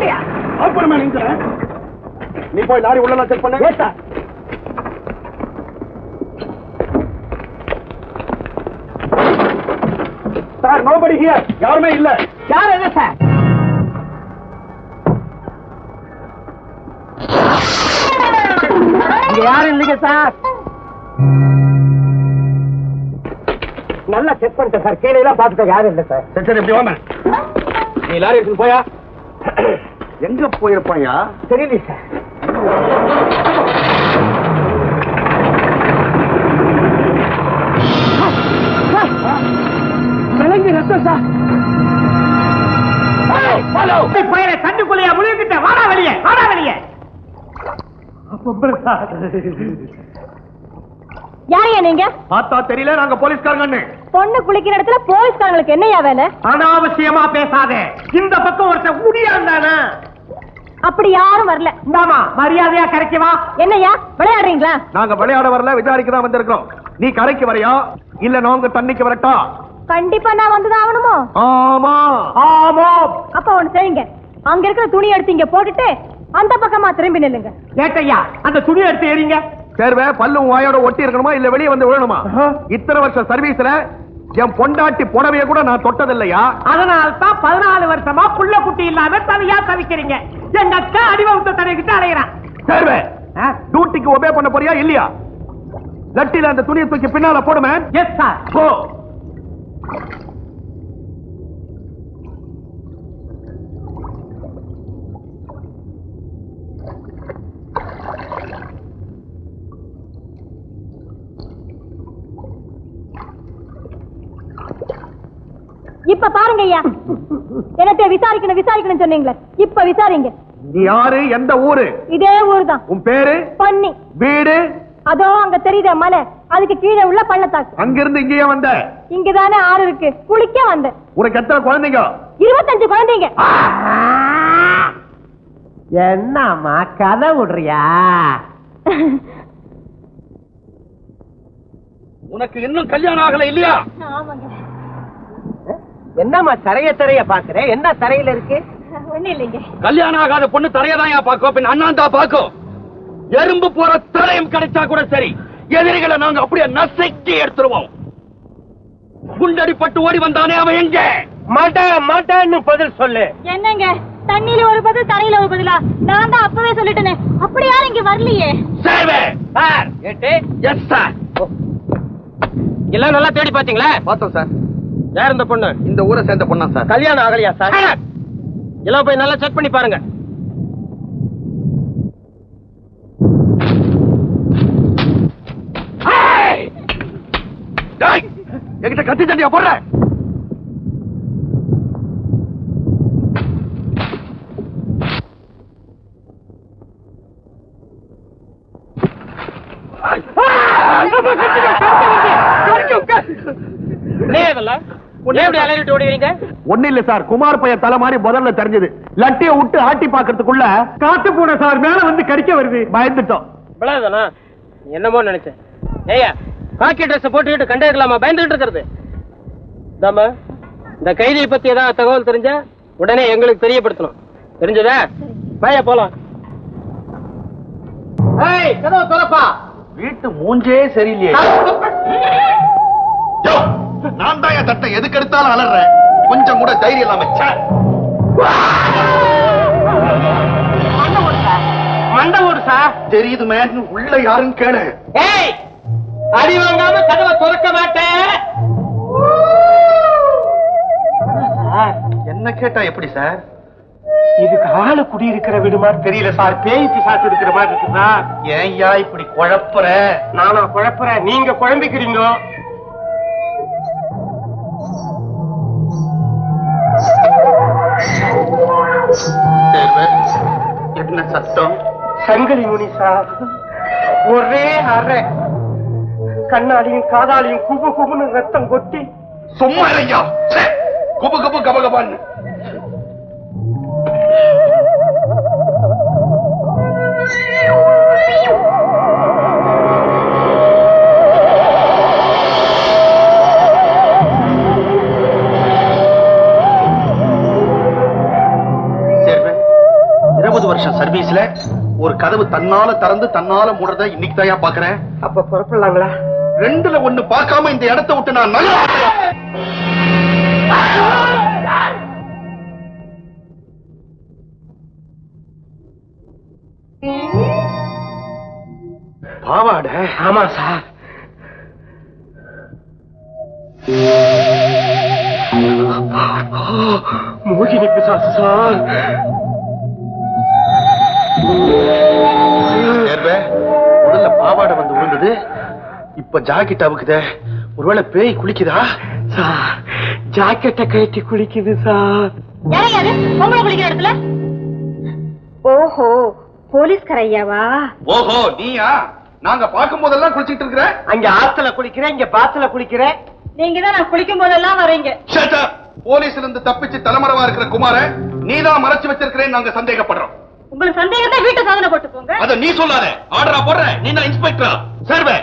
வாடியா? அப்புறமா நீங்க நீ போய் லாரி உள்ள செக் பண்ணு. ஏன் சார் நோபடி ஹியர் யாருமே இல்ல. யார் என்ன சார் யாரும் இல்லைங்க சார் நல்லா செக் பண்ணிட்டேன் சார் கீழே எல்லாம் பார்த்துட்டேன் யாரும் இல்லை சார் சரி சரி இப்படி வாங்க. நீ லாரி எடுத்துட்டு போயா? எங்க போயிருப்பாயா? தெரியல சார் விளங்கி ரத்தம் சார் பயிரை தண்ணுக்குள்ளையா முழுகிட்ட வாடா வெளியே வாடா வெளியே. யாரையா நீங்க? பார்த்தா தெரியல நாங்க போலீஸ்காரங்க பொண்ணு குளிக்கிற இடத்துல போலீஸ்காரங்களுக்கு என்னையா வேலை? அனாவசியமா பேசாதே. இந்த பக்கம் ஒருத்தன் முடியாண்டானா அப்படி யாரும் வரல. இந்தாமா மரியாதையா கரைக்கவா என்னய்யா விளையாடுறீங்களா? நாங்க விளையாட வரல விசாரிக்க தான் வந்திருக்கோம் நீ கரைக்கு வரையா? இல்ல நாங்க தண்ணிக்கு வரட்டா? கண்டிப்பா நான் வந்துதான் ஆகணுமோ? ஆமா ஆமா. அப்ப ஒண்ணு செய்யுங்க. அங்க இருக்கிற துணி எடுத்து இங்க போட்டுட்டு அந்த பக்கமா திரும்பி நில்லுங்க. ஏட்டையா அந்த துணி எடுத்து எறிங்க. சேர்வே பல்லும் வாயோட ஒட்டி இருக்கணுமா? இல்ல வெளியே வந்து விழணுமா? இத்தனை வருஷம் சர்வீஸ்ல என் பொண்டாட்டி புடவைய கூட நான் தொட்டதில்லையா? அதனால தான் பதினாலு வருஷமா புள்ள குட்டி இல்லாம தனியா தவிக்கிறீங்க எங்க அக்கா அடிவகுத்த தடைக்கிட்டு அலைகிறான் சேர்வே டியூட்டிக்கு ஒபே பண்ண போறியா இல்லையா? லட்டில அந்த துணியை தூக்கி பின்னால போடுமே. எஸ் சார் போ. இப்ப பாருங்க ஐயா. என்னத்தைய விசாரிக்கணும் விசாரிக்கணும் சொன்னீங்களே. இப்ப விசாரிங்க. நீ யாரு? எந்த ஊரு? இதே ஊர் தான் உன் பேரு? பண்ணி வீடு? அதோ அங்க தெரியுதே மலை. அதுக்கு கீழே உள்ள பள்ளத்தாக்கு. அங்கிருந்து இங்கேயே வந்த? இங்கதானே ஆறு இருக்கு. குளிக்க வந்தேன் உனக்கு எத்தனை குழந்தைங்க? இருபத்தஞ்சு குழந்தைங்க. என்னம்மா கதை விடுறியா? உனக்கு இன்னும் கல்யாணம் ஆகல இல்லையா? ஆமாங்க. என்னம்மா தரைய தரைய பாக்குறேன் என்ன தரையில இருக்கு? ஒண்ணு இல்லைங்க. கல்யாணம் ஆகாத பொண்ணு தரையதான் பாக்கும் பின் அண்ணாந்தா பாக்கும் எறும்பு போற தரையும் கிடைச்சா கூட சரி. எதிரிகளை நாங்க அப்படியே நசுக்கி எடுத்துருவோம். குண்டடிப்பட்டு ஓடி வந்தானே அவன் எங்க? மாட்டேன் மாட்டேன்னு பதில் சொல்லு. என்னங்க? தண்ணியில ஒரு பதில் தரையில ஒரு பதிலா? நான் தான் அப்பவே சொல்லிட்டேனே. அப்படி யாரும் இங்க வரலையே. சேவே சார் ஏட்டு எஸ் சார் எல்லாம் நல்லா தேடி பாத்தீங்களா பார்த்தோம் சார். யார் இந்த பொண்ணு? இந்த ஊரை சேர்ந்த பொண்ணா சார்? கல்யாணம் ஆகலையா சார்? எல்லாம் போய் நல்லா செக் பண்ணி பாருங்க. என்கிட்ட கத்தி சண்டியா போடுற? ஒண்ணு இல்ல சார். குமார் பைய தலை மாதிரி முதல்ல தெரிஞ்சது. லட்டிய விட்டு ஆட்டி பாக்குறதுக்குள்ள காத்து பூனை சார் மேல வந்து கடிக்க வருது. பயந்துட்டோம். விளையாதானா என்னமோ நினைச்சேன். ஏய்யா காக்கி ட்ரெஸ் போட்டுக்கிட்டு கண்டேக்கலாமா பயந்துகிட்டு இருக்கிறது. தாமா இந்த கைதியை பத்தி ஏதாவது தகவல் தெரிஞ்சா உடனே எங்களுக்கு தெரியப்படுத்தணும். தெரிஞ்சதா? பைய போலாம். கதவை வீட்டு மூஞ்சே சரியில்லையே. நான் தான் என் தட்டை எதுக்கு எடுத்தாலும் அலறேன். கொஞ்சம் கூட தைரியம் இல்லாம ச்சே. மண்டை ஓடு சார். தெரியுது மேன் உள்ள யாருன்னு கேளு. ஏய் அடி வாங்காம கதவை திறக்க மாட்டேன். என்ன கேட்டா எப்படி சார்? இதுக்கு ஆளு குடி இருக்கிற வீடு மாதிரி தெரியல சார். பேய் பிசாசு இருக்கிற மாதிரி இருக்கு சார். ஏன்யா இப்படி குழப்புற? நானா குழப்புறேன். நீங்க குழம்பிக்கிறீங்க சத்தம். சங்கிலி முனி சார் ஒரே அறை. கண்ணாடியும் காதாலையும் குபு குபுன்னு ரத்தம் கொட்டி. சும்மா இல்லையா. குபு குபு கப கதவு தன்னால திறந்து தன்னால மூடுறத இன்னைக்கு தான் பாக்குறேன் அப்ப புறப்படலாங்களா? ரெண்டுல ஒண்ணு பார்க்காம இந்த இடத்தை விட்டு நான் நல்லா பாவாட? ஆமா சார். மோகினி பிசாசு சார். முதல்ல பாவாடை வந்து விழுந்தது இப்ப ஜாக்கெட் அவுக்குதே ஒருவேளை பேய் குளிக்குதா? ஜாக்கெட்டை கட்டி குளிக்குது சார். குளிக்கிற இடத்துல? ஓஹோ போலீஸ்கார ஐயாவா ஓஹோ நீயா? நாங்க பார்க்கும் போதெல்லாம் குளிச்சிட்டு இருக்கிற? அங்க ஆத்துல குளிக்கிறேன் இங்க பாத்துல குளிக்கிறேன் நீங்க தான் நான் குளிக்கும் போதெல்லாம் வரீங்க! போலீஸ்ல இருந்து தப்பிச்சு தலைமறைவா இருக்கிற குமார நீதான் மறைச்சு வச்சிருக்கிறேன்னு நாங்க சந்தேகப்படுறோம். உங்களுக்கு சந்தேகம் தான் வீட்டை சாதனை போட்டு போங்க அத நீ சொல்லாத. ஆர்டரா போடுற. நீ தான் இன்ஸ்பெக்டரா சர்வே.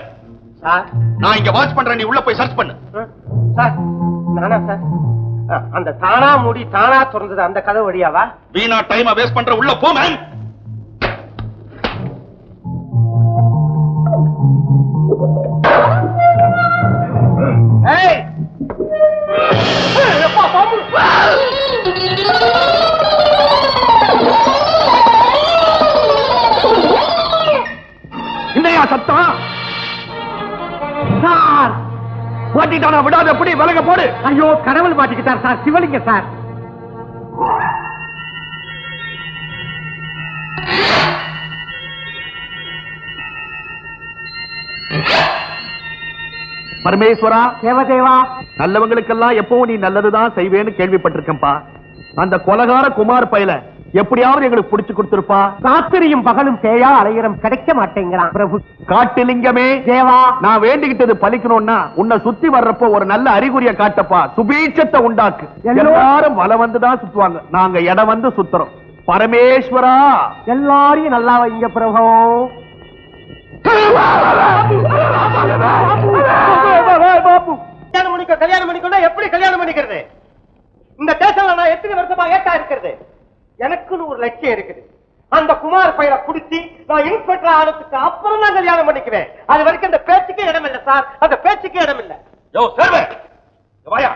சார். நான் இங்க வாட்ச் பண்றேன். நீ உள்ள போய் சர்ச் பண்ணு. சார் நானா சார்? அந்த தானா மூடி தானா திறந்தது அந்த கதவு வழியாவா? வீணா டைம் வேஸ்ட் பண்ற. உள்ள போ மேன் ஏய் ஓட்டிட்டானா விடாத எப்படி விலக போடு. ஐயோ கடவுள் மாட்டிக்கிட்டார் சார். சிவலிங்க சார். பரமேஸ்வரா தேவதேவா. நல்லவங்களுக்கெல்லாம் எப்பவும் நீ நல்லதுதான் செய்வேன்னு கேள்விப்பட்டிருக்கேன்பா அந்த கொலகார குமார் பையல எப்படியாவது எங்களுக்கு புடிச்சு கொடுத்திருப்பா. ராத்திரியும் பகலும் பேயா அலையிறம் கிடைக்க மாட்டேங்கிறான் பிரபு. காட்டுலிங்கமே தேவா. நான் வேண்டிக்கிட்டது பலிக்கணும்னா உன்னை சுத்தி வர்றப்போ ஒரு நல்ல அறிகுறிய காட்டப்பா. சுபீட்சத்தை உண்டாக்கு. எல்லோ- எல்லாரும் வல வந்துதான் சுத்துவாங்க. நாங்க இடம் வந்து சுத்துறோம். பரமேஸ்வரா! எல்லாரையும் நல்லா வைங்க பிரபு. கல்யாணம் பண்ணிக்க கல்யாணம் பண்ணிக்கணும் எப்படி கல்யாணம் பண்ணிக்கிறது? இந்த தேசம்ல நான் எத்தனை வருஷமா ஏட்டா இருக்கிறது? எனக்குன்னு ஒரு லட்சியம் இருக்குது. அந்த குமார் பையனை குடிச்சு நான் இன்ஸ்பெக்டர் ஆனதுக்கு அப்புறம் தான் கல்யாணம் பண்ணிக்குவேன். அது வரைக்கும் அந்த பேச்சுக்கே இடம் இல்ல சார் அந்த பேச்சுக்கே இடம் இல்ல யோ சர்வே வாயா.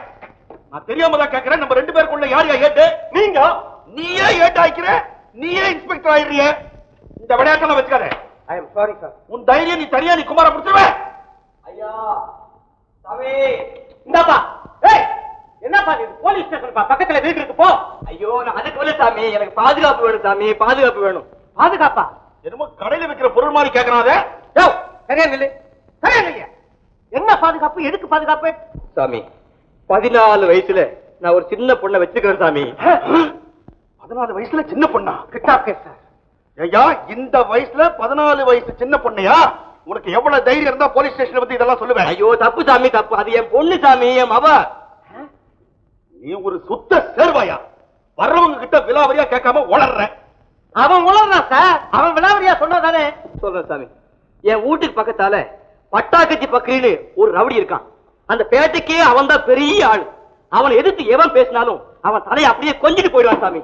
நான் தெரியாம தான் கேக்குறேன். நம்ம ரெண்டு பேருக்குள்ள யார் யா ஏட்டு? நீங்க? நீயே ஏட்டு ஆயிக்கிற நீயே இன்ஸ்பெக்டர் ஆயிடுறிய? இந்த விளையாட்டெல்லாம் வச்சுக்காத. ஐ எம் சாரி சார் உன் தைரியம் நீ தனியா நீ குமார பிடிச்சிருவேன் ஐயா சாமி இந்தாப்பா. போலீஸ் ஸ்டேஷன் பக்கத்துல வீடு இருக்கு போ. ஐயோ நான் அதுக்கு வரல சாமி. எனக்கு பாதுகாப்பு வேணும் சாமி பாதுகாப்பு வேணும். பாதுகாப்பா? என்னமோ கடையில விக்கிற பொருள் மாதிரி கேக்குறான். யோ சரியா நில்லு. சரியா நில்லு. என்ன பாதுகாப்பு? எதுக்கு பாதுகாப்பு? சாமி பதினாலு வயசுல நான் ஒரு சின்ன பொண்ணை வச்சுக்கிறேன் சாமி. பதினாலு வயசுல சின்ன பொண்ணா? கிட்டா சார் ஐயா இந்த வயசுல பதினாலு வயசு சின்ன பொண்ணையா? உனக்கு எவ்வளவு தைரியம் இருந்தா போலீஸ் ஸ்டேஷன்ல பத்தி இதெல்லாம் சொல்லுவேன். ஐயோ தப்பு சாமி தப்பு. அது என் பொண்ணு சாமி என் மவ. நீ ஒரு சுத்த சேர்வாயா? வர்றவங்க கிட்ட விலாவரியா கேட்காம உளர்ற. அவன் உளறான் சார். அவன் விளாவரியா சொன்னாதானே சொல்றேன் சாமி. என் வீட்டுக்கு பக்கத்தால பட்டாக்கச்சி பக்கரின்னு ஒரு ரவுடி இருக்கான். அந்த பேட்டைக்கே அவன் தான் பெரிய ஆள். அவனை எதிர்த்து எவன் பேசினாலும் அவன் தலையை அப்படியே கொஞ்சிட்டு போயிடுவான் சாமி.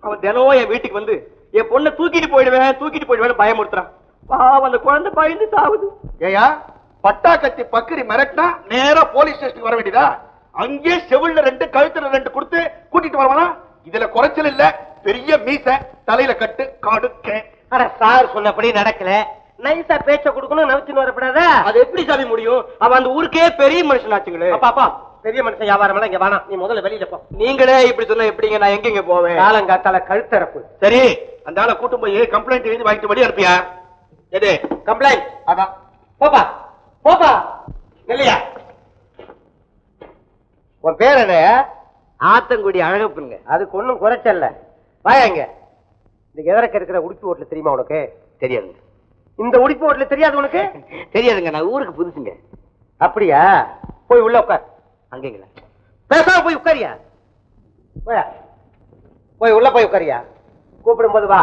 அவன் தினம் என் வீட்டுக்கு வந்து என் பொண்ணை தூக்கிட்டு போயிடுவேன் தூக்கிட்டு போயிடுவேன் பயமுறுத்துறான். பாவம் அந்த குழந்தை பயந்து சாவுது. ஏயா பட்டா கத்தி பக்கரி மிரட்டினா நேரா போலீஸ் ஸ்டேஷனுக்கு வர வேண்டியதா? அங்கேயே செவில்ல ரெண்டு கழுத்துல ரெண்டு கொடுத்து கூட்டிட்டு வரவானா? இதுல குறைச்சல் இல்ல. பெரிய மீச தலையில கட்டு காடு கே. அட சார் சொன்னபடி நடக்கல. நைஸா பேச்ச கொடுக்கணும் நவச்சின்னு வரப்படாதா. அது எப்படி சாமி முடியும்? அவன் அந்த ஊருக்கே பெரிய மனுஷன் ஆச்சுங்களே. அப்பா அப்பா பெரிய மனுஷன் வியாபாரம் எல்லாம் இங்க வேணாம். நீ முதல்ல வெளியில போ. நீங்களே இப்படி சொன்னா எப்படிங்க? நான் எங்கெங்க போவேன்? காலங்காத்தால கழுத்தரப்பு. சரி அந்த ஆளை கூட்டும் போய் கம்ப்ளைண்ட் எழுதி வாங்கிட்டு வழி அனுப்பியா? எது? கம்ப்ளைண்ட் அதான். போப்பா போப்பா. இல்லையா உன் பேர் என்ன? ஆத்தங்குடி அழகப்புங்க. அதுக்கு ஒண்ணும் குறைச்சல்ல. வாயா இங்க. இந்த எதற்கு இருக்கிற உடுப்பி ஓட்டல தெரியுமா உனக்கு? தெரியாதுங்க இந்த உடுப்பி ஓட்டல தெரியாது உனக்கு? தெரியாதுங்க நான் ஊருக்கு புதுசுங்க. அப்படியா? போய் உள்ள உட்கார். அங்கேங்களா பேசாம போய் உட்காரியா? போயா போய் உள்ள போய் உட்காரியா? கூப்பிடும் போது வா.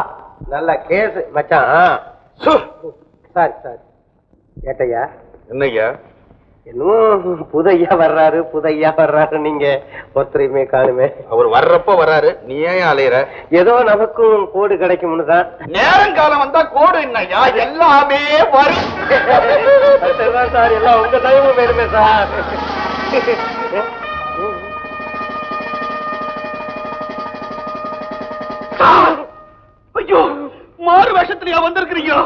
நல்ல கேஸ் மச்சான். Sorry sorry. ஏட்டையா? என்னய்யா? இன்னும் புதையா வர்றாரு புதையா வர்றாரு. நீங்க ஒருத்தரையுமே காணுமே. அவர் வர்றப்ப வர்றாரு. நீ ஏன் அலையிற? ஏதோ நமக்கும் கோடு கிடைக்கும்னு தான். நேரங்காலம் வந்தா கோடு என்னய்யா? எல்லாமே வரும். சார் எல்லாம் உங்க தயவு வேணுமே சார்! ஐயோ மாறு வேஷத்துலயா வந்திருக்கிறீங்க? ஐயோ!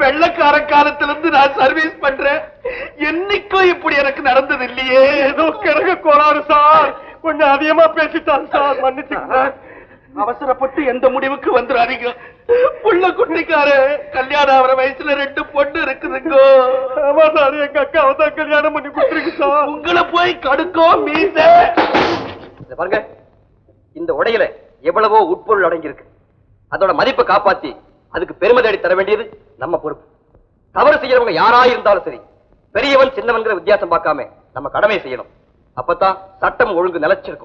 வெள்ளக்கார காலத்துல இருந்து நான் சர்வீஸ் பண்றேன். என்னைக்கும் இப்படி எனக்கு நடந்தது இல்லையே. ஏதோ கிழக்கு கோளாறு சார். கொஞ்சம் அதிகமா பேசிட்டான் சார். மன்னிச்சுங்க சார் அவசரப்பட்டு எந்த முடிவுக்கு வந்துடாதீங்க. புள்ள குட்டிக்கார கல்யாணம் ஆகிற வயசுல ரெண்டு பொண்ணு இருக்குதுங்க. ஆமா சார். எங்க அக்காவை தான் கல்யாணம் பண்ணி கொடுத்துருக்கு சார். உங்களை போய் கடுக்கோ மீச. இத பாருங்க. இந்த உடையில எவ்வளவோ உட்பொருள் அடங்கியிருக்கு. அதோட மதிப்பை காப்பாத்தி அதுக்கு பெருமை தேடி தர வேண்டியது நம்ம பொறுப்பு. தவறு செய்யறவங்க யாரா இருந்தாலும் சரி பெரியவன் சின்னவன்கிற வித்தியாசம் பார்க்காம நம்ம கடமை செய்யணும். அப்பதான் சட்டம் ஒழுங்கு நிலைச்சிருக்கும்.